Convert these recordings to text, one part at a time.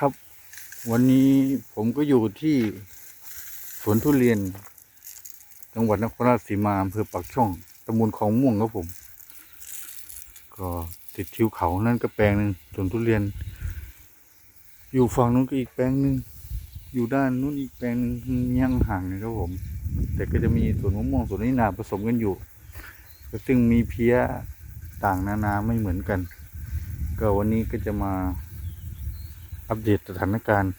ครับ วันนี้ผมก็อยู่ที่สวนทุเรียน จังหวัดนครราชสีมาอำเภอปากช่องตำบลคลองม่วงครับผม ก็ติดทิวเขานั่นก็แปลงหนึ่งสวนทุเรียน อยู่ฝั่งนู้นก็อีกแปลงหนึ่งอยู่ด้านนู้นอีกแปลงหนึ่งยังห่างเลยครับผม แต่ก็จะมีสวนมะม่วงสวนนินาผสมกันอยู่ซึ่งมีเพี้ยต่างนานาไม่เหมือนกัน ก็วันนี้ก็จะมา อัปเดตสถานการณ์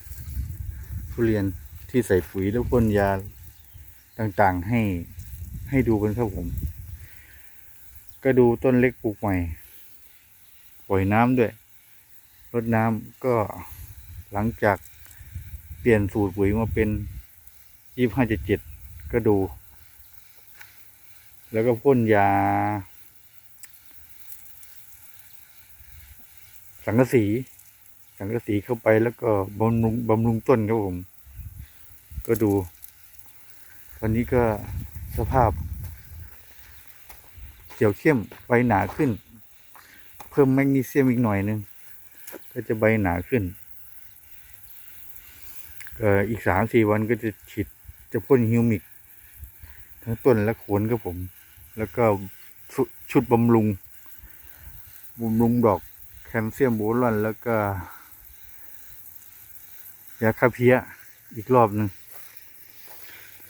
ทุเรียนที่ใส่ปุ๋ยและพ่นยาต่างๆให้ให้ดูกันครับผม ก็ดูต้นเล็กปลูกใหม่ปล่อยน้ำด้วยรดน้ำก็หลังจากเปลี่ยนสูตรปุ๋ยมาเป็นยี่ห้าเจ็ดเจ็ดก็ดู แล้วก็พ่นยา สังกะสี สังกะสีเข้าไปแล้วก็บำรุงบำรุงต้นครับผม ก็ดู ตอนนี้ก็สภาพเขียวเข้มใบหนาขึ้น เพิ่มแมกนีเซียมอีกหน่อยหนึง ก็จะใบหนาขึ้นก็อีกสามสี่วันก็จะฉีดจะพ่นฮิวมิก ทั้งต้นและโคนครับผม แล้วก็ชุดบำรุงบำรุงดอกแคลเซียมโบรอนแล้วก็ ยาฆ่าเพี้ยอีกรอบหนึ่ง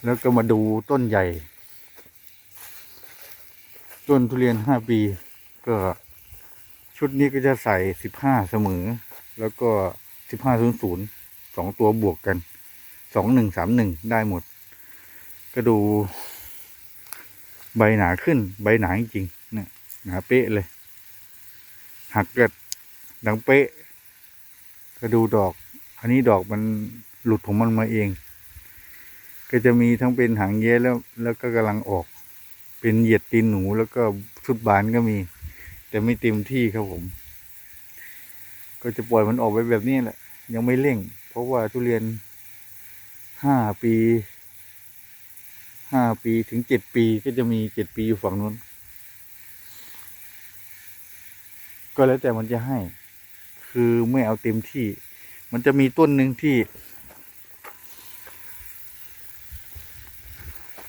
แล้วก็มาดูต้นใหญ่ ต้นทุเรียนห้าปี ก็ชุดนี้ก็จะใส่สิบห้าเสมอ แล้วก็สิบห้าศูนย์ศูนย์สองตัวบวกกันสองหนึ่งสามหนึ่งได้หมด ก็ดูใบหนาขึ้น ใบหนาจริงๆเนี่ยหนาเป๊ะเลย หักเกิดดังเป๊ะ ก็ดูดอก อันนี้ดอกมันหลุดของมันมาเอง ก็จะมีทั้งเป็นหางแย้แล้ว แล้วก็กำลังออก เป็นเหยียดตีนหนูแล้วก็ชุดบานก็มี แต่ไม่เต็มที่ครับผม ก็จะปล่อยมันออกไปแบบนี้แหละ ยังไม่เร่ง เพราะว่าทุเรียนห้าปีห้าปีถึงเจ็ดปีก็จะมีเจ็ดปีอยู่ฝั่งนู้น ก็แล้วแต่มันจะให้ คือไม่เอาเต็มที่ มันจะมีต้นหนึ่งที่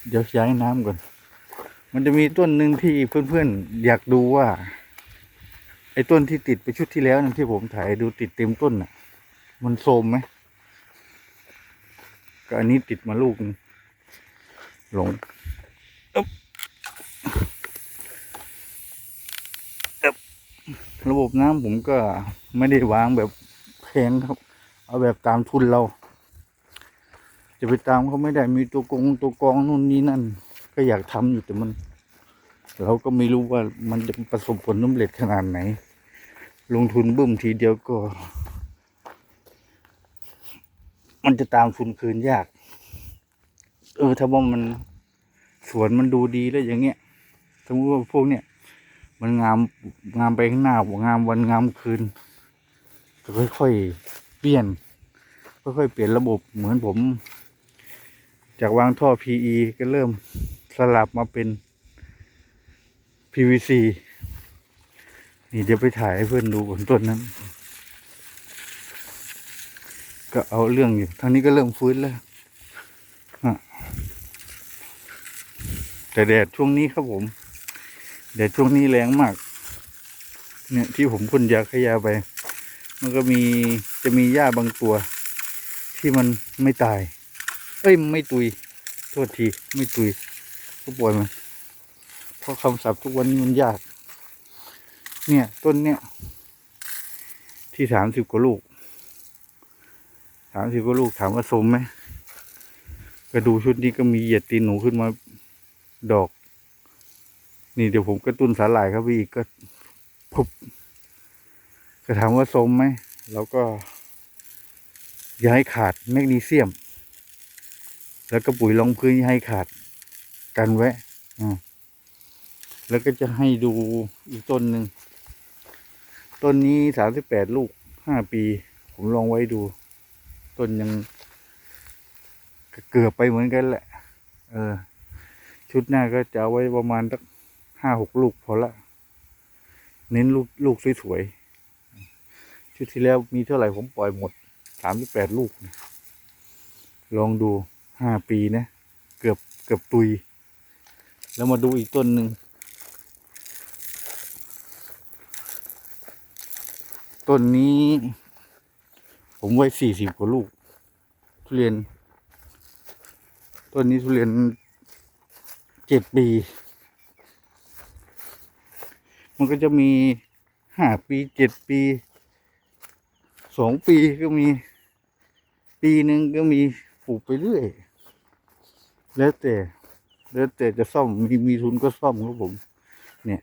เดี๋ยวย้ายน้ำก่อน มันจะมีต้นหนึ่งที่เพื่อนๆอยากดูว่า ไอ้ต้นที่ติดไปชุดที่แล้วนั่นที่ผมถ่ายดูติดเต็มต้นน่ะ มันโทรมไหมก็อันนี้ติดมาลูกหลงระบบน้ำผมก็ไม่ได้วางแบบแพงครับ เอาแบบตามทุนเรา จะไปตามเขาไม่ได้มีตัวกงตัวกองนู่นนี่นั่น ก็อยากทำอยู่แต่มัน เราก็ไม่รู้ว่ามันจะประสบผลสำเร็จขนาดไหน ลงทุนบึ้มทีเดียวก็ มันจะตามทุนคืนยาก เออ ถ้าว่ามันสวนมันดูดีแล้วอย่างเงี้ยสมมติว่าพวกเนี้ยมันงามงามไปข้างหน้างามวันงามคืนค่อยๆ ปลี่ยนค่อยๆเปลี่ยนระบบเหมือนผม จากวางท่อ PE ก็เริ่มสลับมาเป็น PVC นี่เดี๋ยวไปถ่ายให้เพื่อนดูบนต้นนั้น ก็เอาเรื่องอยู่ทางนี้ก็เริ่มฟื้นแล้วแต่แดดช่วงนี้ครับผม แดดช่วงนี้แรงมาก เนี่ยที่ผมพ่นยาขยาไป มันก็มี จะมีหญ้าบางตัว ที่มันไม่ตาย เอ้ยไม่ตุย โทษทีไม่ตุย ก็ปล่อยมันเพราะคำศัพท์ทุกวันนี้มันยาก เนี่ยต้นเนี่ยที่สามสิบกว่าลูกสามสิบกว่าลูกถามว่าสมไหมก็ดูชุดนี้ก็มีเหยียดตีนหนูขึ้นมาดอก นี่เดี๋ยวผมกระตุ้นสาหร่ายครับพี่อีกก็พุบก็ถามว่าสมไหมเราก็ อย่าให้ขาดแมกนีเซียม แล้วก็ปุ๋ยรองพื้นให้ขาดกันแวะแล้วก็จะให้ดูอีกต้นหนึ่ง ต้นนี้สามสิบแปดลูกห้าปี ผมลองไว้ดู ต้นยังเกือบไปเหมือนกันแหละ เออ ชุดหน้าก็จะไว้ประมาณสักห้าหกลูกพอละ เน้นลูกลูกสวยๆ ชุดที่แล้วมีเท่าไหร่ผมปล่อยหมดามหรือแปดลูกนะลองดูห้าปีนะ เกือบเกือบตุย แล้วมาดูอีกต้นหนึ่ง ต้นนี้ ผมไว้สี่สิบกว่าลูก ทุเรียน ต้นนี้ทุเรียนเจ็ดปี มันก็จะมีห้าปีเจ็ดปีสองปีก็มี ปีหนึ่งก็มีปลูกไปเรื่อย แล้วแต่ แล้วแต่จะซ่อมมีมีทุนก็ซ่อมครับผม เนี่ย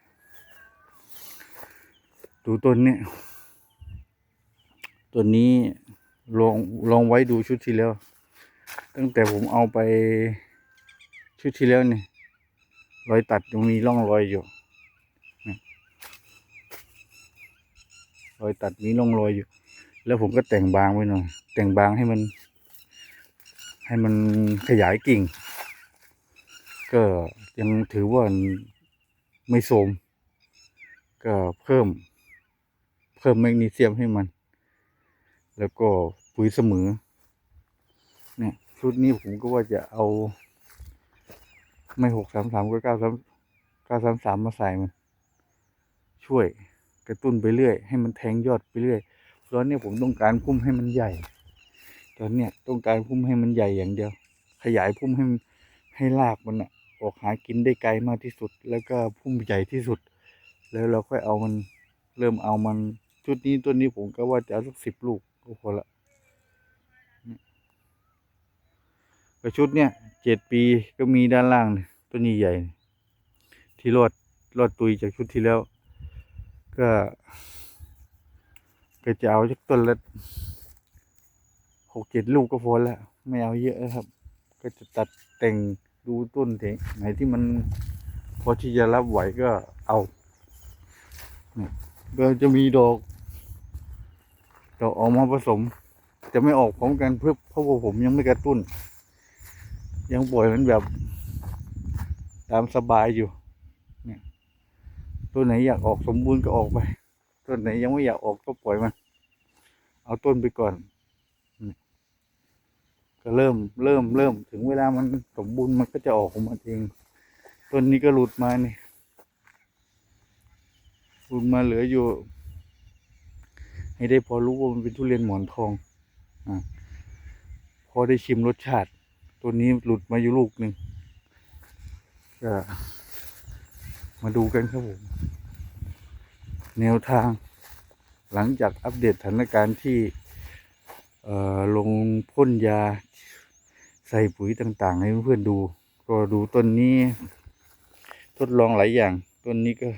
ดูต้นเนี่ยตัวนี้ลองลองไว้ดูชุดที่แล้ว ตั้งแต่ผมเอาไปชุดที่แล้วเนี่ยรอยตัดยังมีร่องรอยอยู่รอยตัดมีร่องรอยอยู่ แล้วผมก็แต่งบางไว้หน่อยแต่งบางให้มัน ให้มันขยายกิ่ง ก็ยังถือว่าไม่โทมก็เพิ่ม เพิ่มแมกนีเซียมให้มัน แล้วก็ปุ๋ยเสมอ เนี่ยชุดนี้ผมก็ว่าจะเอา ไม่หกสามสามก็เก้าสามเก้าสามสามมาใส่มัน ช่วยกระตุ้นไปเรื่อย ให้มันแทงยอดไปเรื่อย ตอนนี้ผมต้องการพุ่มให้มันใหญ่ ตอนเนี้ยต้องการพุ่มให้มันใหญ่อย่างเดียว ขยายพุ่มให้ให้รากมันอะออกหากินได้ไกลมากที่สุด แล้วก็พุ่มใหญ่ที่สุด แล้วเราค่อยเอามันเริ่มเอามันชุดนี้ตัวนี้ผมก็ว่าจะเอาสักสิบลูกก็พอละก็ชุดเนี้ยเจ็ดปีก็มีด้านล่างเนี่ยต้นใหญ่ ที่รอดรอดตุยจากชุดที่แล้ว ก็ ก็จะเอาสักต้นละหกเจ็ดลูกก็พอแล้ว ไม่เอาเยอะครับ ก็จะตัดแต่งดูต้นเถงไหนที่มันพอที่จะรับไหวก็เอาก็จะมีดอกดอกออกมาผสม จะไม่ออกพร้อมกันเพื่อเพราะว่าผมยังไม่กระตุ้น ยังปล่อยมันแบบ ตามสบายอยู่ เนี่ย ตัวไหนอยากออกสมบูรณ์ก็ออกไป ต้นไหนยังไม่อยากออกก็ปล่อยมัน เอาต้นไปก่อน ก็เริ่มเริ่มเริ่มถึงเวลามันสมบูรณ์มันก็จะออกของมันเอง ต้นนี้ก็หลุดมานี่หลุดมาเหลืออยู่ ให้ได้พอรู้ว่ามันเป็นทุเรียนหมอนทองอพอได้ชิมรสชาติ ตัวนี้หลุดมาอยู่ลูกหนึ่งก็มาดูกันครับผม แนวทาง หลังจากอัปเดตสถานการณ์ที่ลงพ่นยาใส่ปุ๋ยต่างๆ ให้เพื่อนดูก็ดูต้นนี้ ทดลองหลายอย่าง ต้นนี้ก็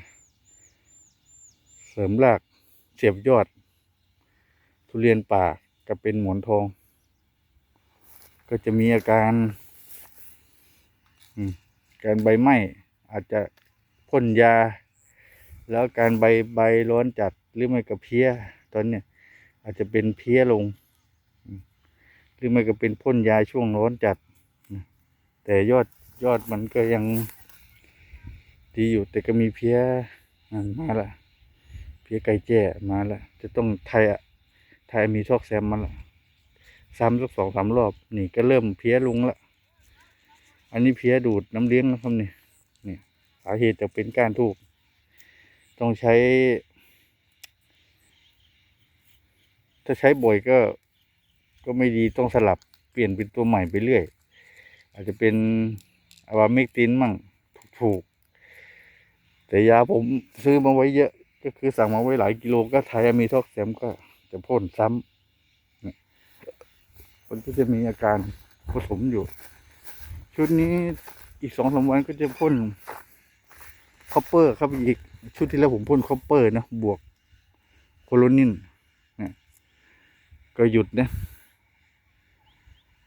เสริมรากเสียบยอด ทุเรียนป่าก็เป็นหมอนทอง ก็จะมีอาการการใบไหม้อาจจะพ่นยา แล้วการใบใบร้อนจัดหรือไม่ก็เพี้ย ตอนเนี้ยอาจจะเป็นเพี้ยลง หรือไม่ก็เป็นพ่นยาช่วงร้อนจัด แต่ยอดยอดมันก็ยังดีอยู่แต่ก็มีเพี้ยมาละเพี้ยไก่แจ้มาละจะต้องไทยอะไทยมีซอกแซมมันละซ้ำสักสองสามรอบ นี่ก็เริ่มเพี้ยลงละอันนี้เพี้ยดูดน้ำเลี้ยงนะครับนี่นี่สาเหตุจะเป็นกานทูบ ต้องใช้ ถ้าใช้บ่อยก็ ก็ไม่ดีต้องสลับเปลี่ยนเป็นตัวใหม่ไปเรื่อย อาจจะเป็นอาวาเมกตินมั่งถูกๆแต่ยาผมซื้อมาไว้เยอะ ก็คือสั่งมาไว้หลายกิโลก็ไทยมีทอกแซมก็จะพ่นซ้ำเนี่ยมันก็จะมีอาการผสมอยู่ ชุดนี้อีกสองสามวันก็จะพ่นคอปเปอร์ครับอีก ชุดที่แล้วผมพ่นคอปเปอร์นะบวกโคโลนินนะก็หยุดนะ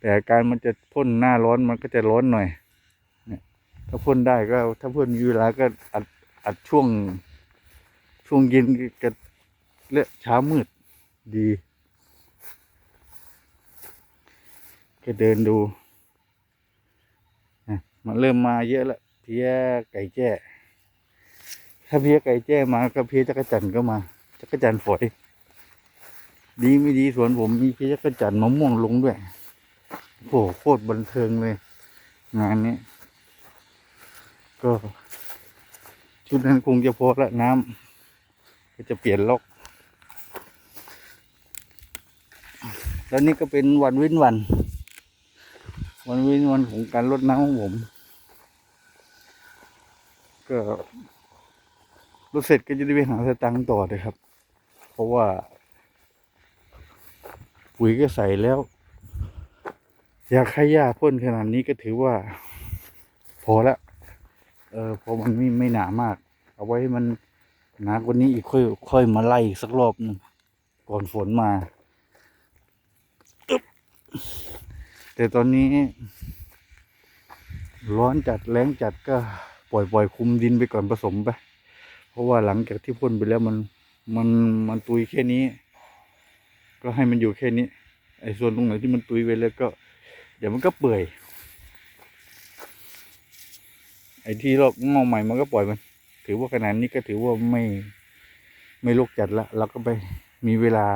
แต่การมันจะพ่นหน้าร้อนมันก็จะร้อนหน่อยเนี่ยถ้าพ่นได้ก็ ถ้าพ่นมีเวลาก็อัดอัดช่วง ช่วงเย็นกับเละเช้ามืดดี ก็เดินดูนะมันเริ่มมาเยอะแล้วเพี้ยไก่แจ้ ถ้าเพี้ยไก่แจ้มาก็เพี้ยจักรจันก็มาจักรจันฝอย ดีไม่ดีสวนผมมีพี่จักรจันมะม่วงลงด้วยโอ้โหโคตรบันเทิงเลย งานนี้ก็ ชุดนั้นคงจะพอละน้ำก็จะเปลี่ยนล็อก แล้วนี่ก็เป็นวันว้นวัน วันว้นวันของการรดน้ำของผม ก็ รถเสร็จก็จะได้ไปหาสตังค์ต่อเลยครับ เพราะว่าปุ๋ยก็ใส่แล้วยาฆ่าหญ้าพ่นขนาดนี้ก็ถือว่า พอละ เออเพอมันไม่ไม่หนามาก เอาไว้มันหนากว่านี้อีกค่อย ค่อยมาไล่อีกสักรอบหนึงก่อนฝนมา แต่ตอนนี้ ร้อนจัดแรงจัดก็ปล่อยปล่อยคุมดินไปก่อนผสมไป ราะว่าหลังจากที่พ่นไปแล้วมันมันมันตุยแค่นี้ ก็ให้มันอยู่แค่นี้ ไอ้ส่วนตรงไหนที่มันตุยไปแล้วก็ เดี๋ยวมันก็เปื่อย ไอ้ที่เรางอกใหม่มันก็ปล่อยมัน ถือว่าขนาดนี้ก็ถือว่าไม่ไม่ลกจัดละเราก็ไปมีเวลา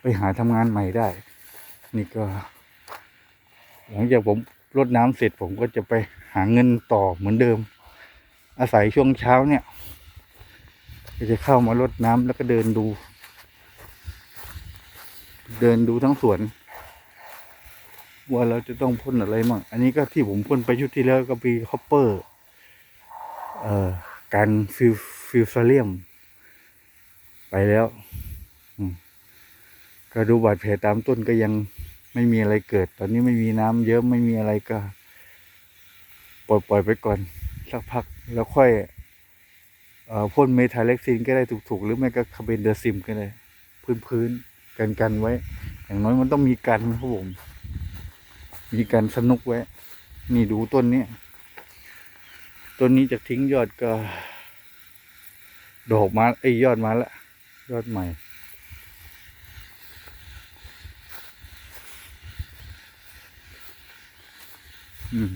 ไปหาทำงานใหม่ได้ นี่ก็ หลังจากผมรดน้ำเสร็จผมก็จะไปหาเงินต่อเหมือนเดิม อาศัยช่วงเช้าเนี่ย จะเข้ามารดน้ำแล้วก็เดินดู เดินดูทั้งสวน ว่าเราจะต้องพ่นอะไรมั่งอันนี้ก็ที่ผมพ่นไปชุดที่แล้วก็ปีคอปเปอร์เอ่อการฟิวฟิวซาเลียม ไปแล้วก็ดูบาดแผลตามต้นก็ยังไม่มีอะไรเกิด ตอนนี้ไม่มีน้ำเยอะไม่มีอะไรก็ ปล่อยปล่อยไปก่อน สักพักแล้วค่อย พ่นเมทาเล็กซินก็ได้ถูกๆ หรือไม่ก็คาเบนเดอร์ซิมก็ได้ พื้นๆกันกันไว้ อย่างน้อยมันต้องมีกันครับผม มีการสนุกไว้ นี่ดูต้นนี้ต้นนี้จะทิ้งยอดก็ ดอกมาไอ้ยอดมาแล้วยอดใหม่อืม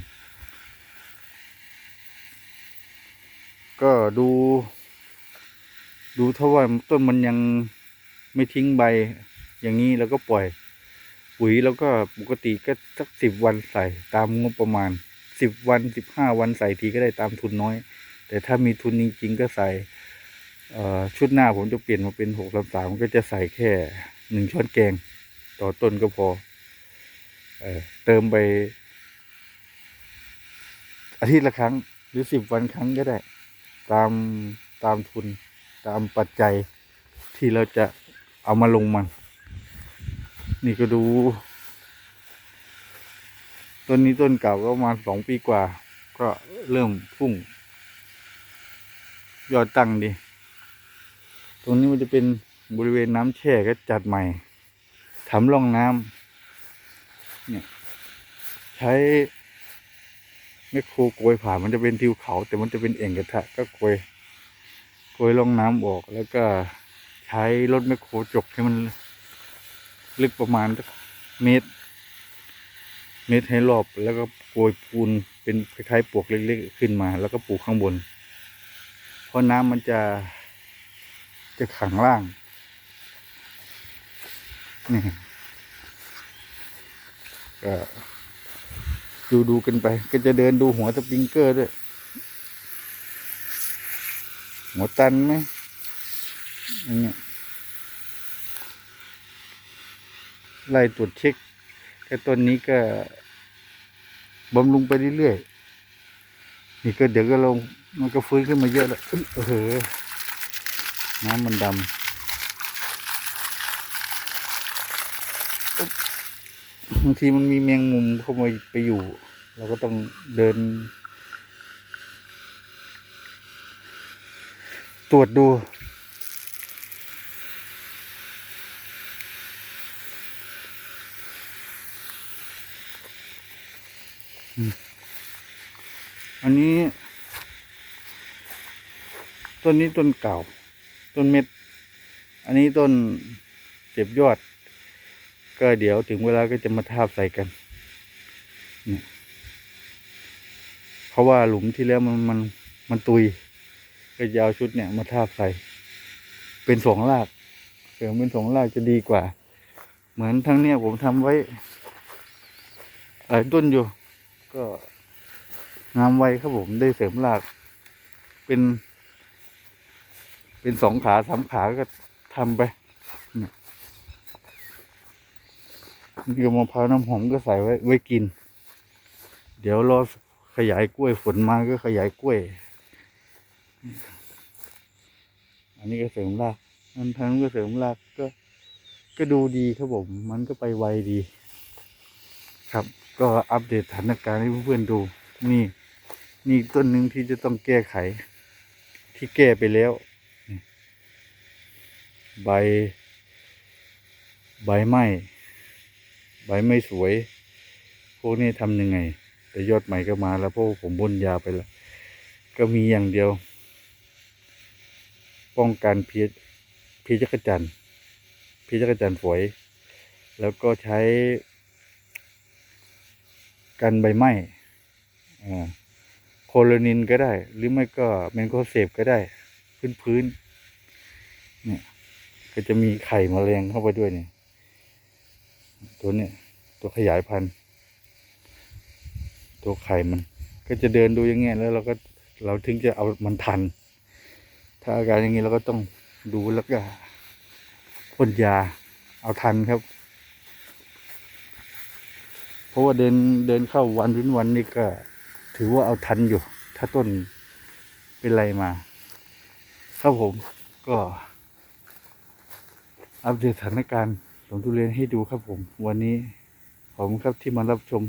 ก็ดู ดูเท่าว่าต้นมันยังไม่ทิ้งใบ อย่างนี้แล้วก็ปล่อย ปุ๋ยแล้วก็ปกติก็สักสิบวันใส่ตามงบประมาณสิบวันสิบห้าวันใส่ทีก็ได้ตามทุนน้อย แต่ถ้ามีทุนจริงๆก็ใส่ชุดหน้าผมจะเปลี่ยนมาเป็นหกสามสามก็จะใส่แค่หนึ่งช้อนแกง ต่อต้นก็พอเอเติมไปอาทิตย์ละครั้งหรือสิบวันครั้งก็ได้ ตามตามทุนตามปัจจัยที่เราจะเอามาลงมัน นี่ก็ดู ต้นนี้ต้นเก่าก็ประมาณสองปีกว่า ก็เริ่มพุ่ง ยอดตั้งดี ตรงนี้มันจะเป็นบริเวณน้ำแช่ก็จัดใหม่ทำร่องน้ำเนี่ยใช้ มคโครโกยผ่านมันจะเป็นทิวเขา แต่มันจะเป็นเอ่งกระทะก็โกยโกยร่องน้ำออก แล้วก็ใช้รถแมคโครจกให้มันลึกประมาณเมตร เมตรให้รอบแล้วก็โกยปูนเป็นคล้ายๆปลวกเล็กๆขึ้นมา แล้วก็ปลูกข้างบน เพราะน้ำมันจะจะขังล่างนี่ก็ ดูดูกันไป ก็จะเดินดูหัวสปริงเกอร์ด้วย หัวตันไหมอย่างเงี้ยไล่ตรวจเช็คแค่ต้นนี้ก็บำรุงไปเรื่อยๆนี่ก็เดี๋ยวก็ลง มันก็ฟื้นขึ้นมาเยอะแล้วอึ๊ะเออน้ำมันดำ บางทีมันมีแมงมุมเข้ามาไปอยู่ เราก็ต้องเดิน ตรวจดู อันนี้ ต้นนี้ต้นเก่า ต้นเม็ด อันนี้ต้นเจ็บยอด ก็เดี๋ยวถึงเวลาก็จะมาทาบใส่กันเนี่ยเพราะว่าหลุมที่แล้วมันมันมันตุย ก็จะเอาชุดเนี่ยมาทาบใส่ เป็นสองรากเสริมเป็นสองรากจะดีกว่า เหมือนทั้งเนี้ยผมทำไว้หลายต้นอยู่ ก็งามไว้ครับผมได้เสริมราก เป็น เป็นสองขาสามขาก็ทำไปเนี่ย นี่ก็มะพร้าวน้ำหอมก็ใส่ไว้ไว้กิน เดี๋ยวรอขยายกล้วยฝนมาก็ขยายกล้วย อันนี้ก็เสริมรากอันทางนู้นก็เสริมรากก็ ก็ดูดีครับผม มันก็ไปไวดี ครับ ก็อัปเดตสถานการณ์ให้เพื่อนๆดู นี่ นี่ต้นหนึ่งที่จะต้องแก้ไข ที่แก้ไปแล้ว ใบ ใบไม้ ใบไม่สวย พวกนี้ทำยังไง แต่ยอดใหม่ก็มาแล้วพว่าผมบนยาไปแล้วก็มีอย่างเดียว ป้องกันเพียพีจักรจันพีจักรจันฝอย แล้วก็ใช้ กันใบไม้อ่าโคโลนินก็ได้ หรือไม่ก็แมนโคเซฟก็ได้ พื้นพื้นเนี่ยก็จะมีไข่มแมลงเข้าไปด้วยเนี่ย ตัวเนี่ยตัวขยายพันธุ์ ตัวไข่มัน ก็จะเดินดูอย่างเงี้ยแล้วเราก็เราถึงจะเอามันทัน ถ้าอาการอย่างนี้เราก็ต้องดูแล้วก็พ่นยาเอาทันครับ เพราะว่าเดินเดินเข้าวันวินวันนี่ก็ ถือว่าเอาทันอยู่ ถ้าต้นเป็นไรมา ครับผมก็อัปเดตสถานการณ์ สวนทุเรียนให้ดูครับผม วันนี้ขอบคุณครับที่มารับชม